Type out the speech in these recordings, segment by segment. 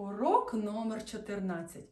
Урок номер 14.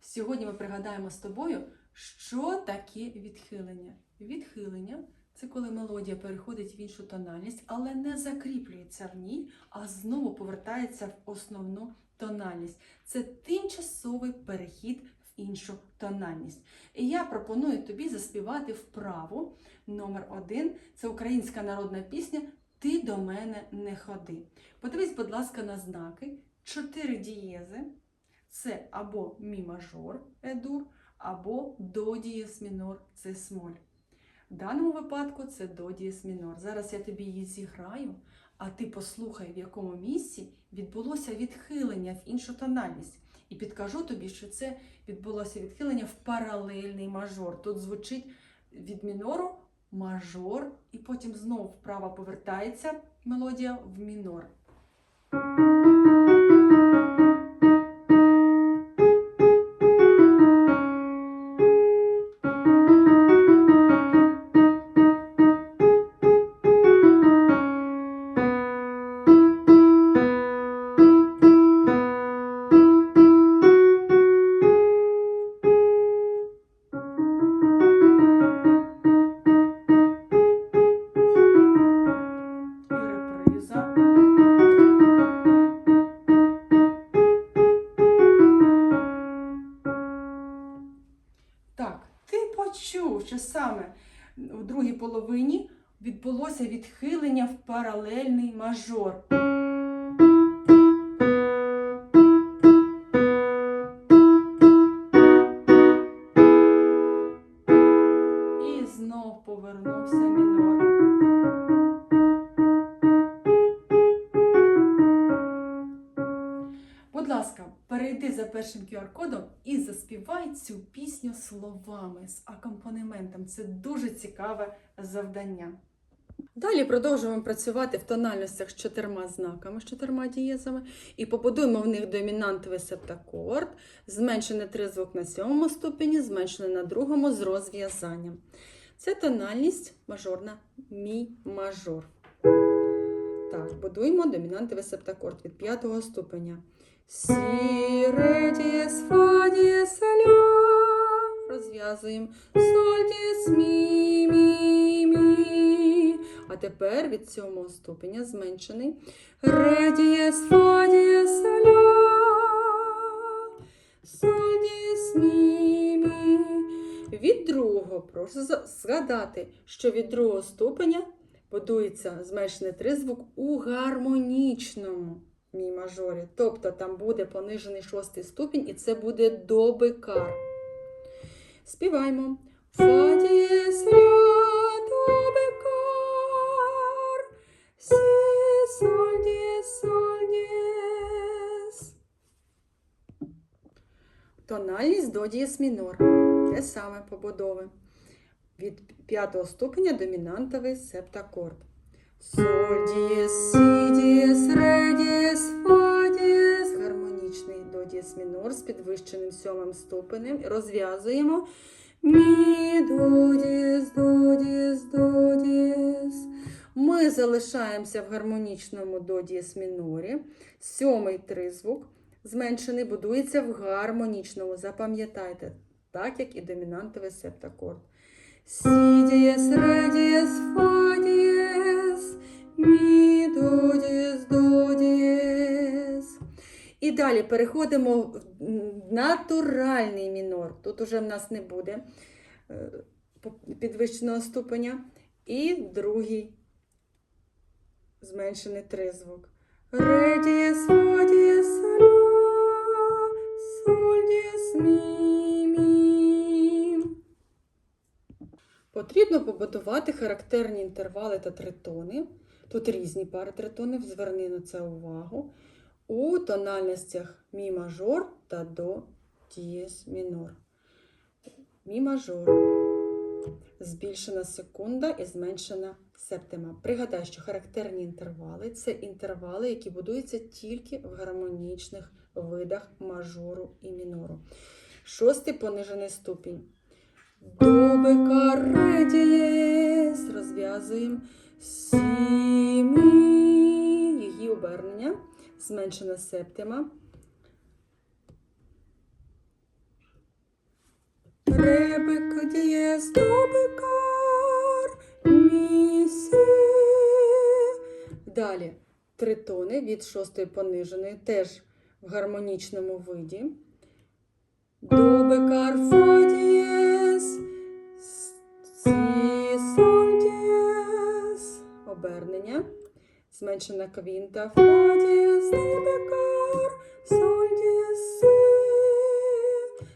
Сьогодні ми пригадаємо з тобою, що таке відхилення. Відхилення це коли мелодія переходить в іншу тональність, але не закріплюється в ній, а знову повертається в основну тональність. Це тимчасовий перехід в іншу тональність. І я пропоную тобі заспівати вправу номер один. Це українська народна пісня Ти до мене не ходи. Подивись, будь ласка, на знаки. Чотири дієзи це або мі мажор едур, або до дієс мінор це смоль. В даному випадку це до дієс мінор. Зараз я тобі її зіграю, а ти послухай, в якому місці відбулося відхилення в іншу тональність. І підкажу тобі, що це відбулося відхилення в паралельний мажор. Тут звучить від мінору мажор, і потім знову вправо повертається мелодія в мінор. Саме у другій половині відбулося відхилення в паралельний мажор. Перейди за першим QR-кодом і заспівай цю пісню словами з акомпанементом. Це дуже цікаве завдання. Далі продовжуємо працювати в тональностях з чотирма знаками, з чотирма дієзами, і побудуємо в них домінантовий септакорд, зменшений тризвук на сьомому ступені, зменшений на другому з розв'язанням. Це тональність мажорна мі мажор. Так, будуємо домінантовий септакорд від п'ятого ступеня. Сі, ре, дієс, фа, дієс, ля. Розв'язуємо. Соль, дієс, мі, мі, мі. А тепер від сьомого ступеня зменшений. Ре, дієс, фа, дієс, ля. Соль, дієс, мі, мі. Від другого, прошу згадати, що від другого ступеня будується зменшений тризвук у гармонічному мі мажорі. Тобто там буде понижений шостий ступінь, і це буде до бикар. Співаємо. Фа дієс до бикар. Сі соль дієс соль дієс. Тональність до дієс мінор. Те саме побудови. Від п'ятого ступеня домінантовий септакорд. Соль дієс, сі дієс, ре дієс, фа дієс. Гармонічний до дієс мінор з підвищеним сьомим ступенем. Розв'язуємо. Мі, до дієс, до дієс, до дієс. Ми залишаємося в гармонічному до дієс мінорі. Сьомий тризвук зменшений будується в гармонічному. Запам'ятайте, так як і домінантовий септакорд. Сі дієс, ре дієс, мі до дієс, до дієс. І далі переходимо в натуральний мінор. Тут уже в нас не буде е, підвищеного ступеня. І другий зменшений тризвук. Ре дієс, Потрібно побудувати характерні інтервали та тритони. Тут різні пари тритонів, зверни на це увагу. У тональностях мі мажор та до дієс мінор. Мі мажор. Збільшена секунда і зменшена септима. Пригадай, що характерні інтервали це інтервали, які будуються тільки в гармонічних видах мажору і мінору. Шостий понижений ступінь. Бобика редієс, розв'язуємо сіми, її обернення, зменшена септима. Ребека дієс, добикар, місі. Далі тритони від шостої пониженої теж в гармонічному виді. Добикар фадієс сі. Обернення. Зменшена квінта, фа дієс, сі.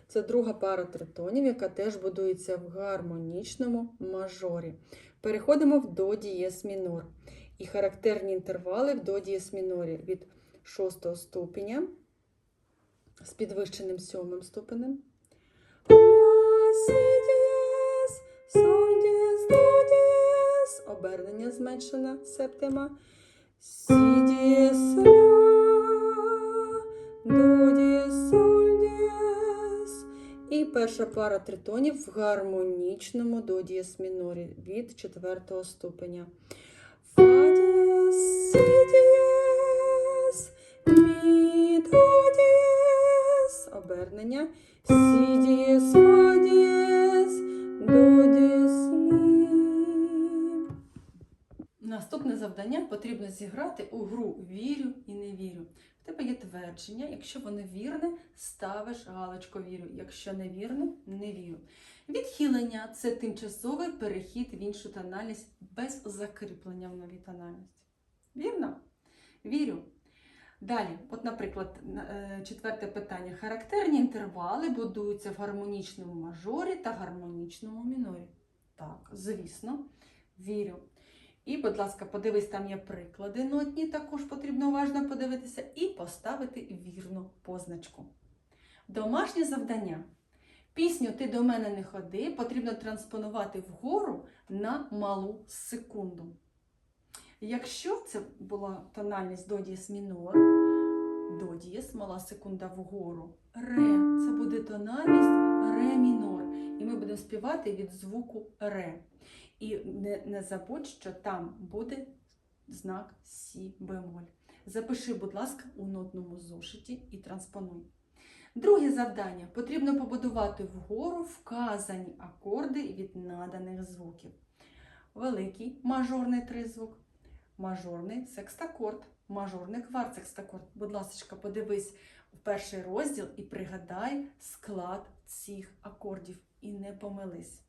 Це друга пара тритонів, яка теж будується в гармонічному мажорі. Переходимо в до дієс мінор. І характерні інтервали в до дієс мінорі від шостого ступеня з підвищеним сьомим ступенем. Сі соль дієс, до дієс. Обернення зменшена септима. Сі дієс, ля. І перша пара тритонів в гармонічному до дієс мінорі від четвертого ступеня. Фа дієс, мі, до. Обернення. Сі дієс, Наступне завдання потрібно зіграти у гру вірю і не вірю. В тебе є твердження. Якщо воно вірне, ставиш галочку вірю. Якщо не вірне, не вірю. Відхилення це тимчасовий перехід в іншу тональність без закріплення в новій тональності. Вірно? Вірю. Далі, от, наприклад, е, четверте питання. Характерні інтервали будуються в гармонічному мажорі та гармонічному мінорі. Так, звісно, вірю. І, будь ласка, подивись, там є приклади нотні, також потрібно уважно подивитися і поставити вірну позначку. Домашнє завдання. Пісню Ти до мене не ходи потрібно транспонувати вгору на малу секунду. Якщо це була тональність до дієс мінор, до дієс, мала секунда вгору, ре, це буде тональність ре мінор. І ми будемо співати від звуку ре. Не, не забудь, що там буде знак Сі бемоль. Запиши, будь ласка, у нотному зошиті і транспонуй. Друге завдання. Потрібно побудувати вгору вказані акорди від наданих звуків. Великий мажорний тризвук, мажорний секстакорд, мажорний кварцекстакорд. Будь ласка, подивись в перший розділ і пригадай склад цих акордів. І не помились.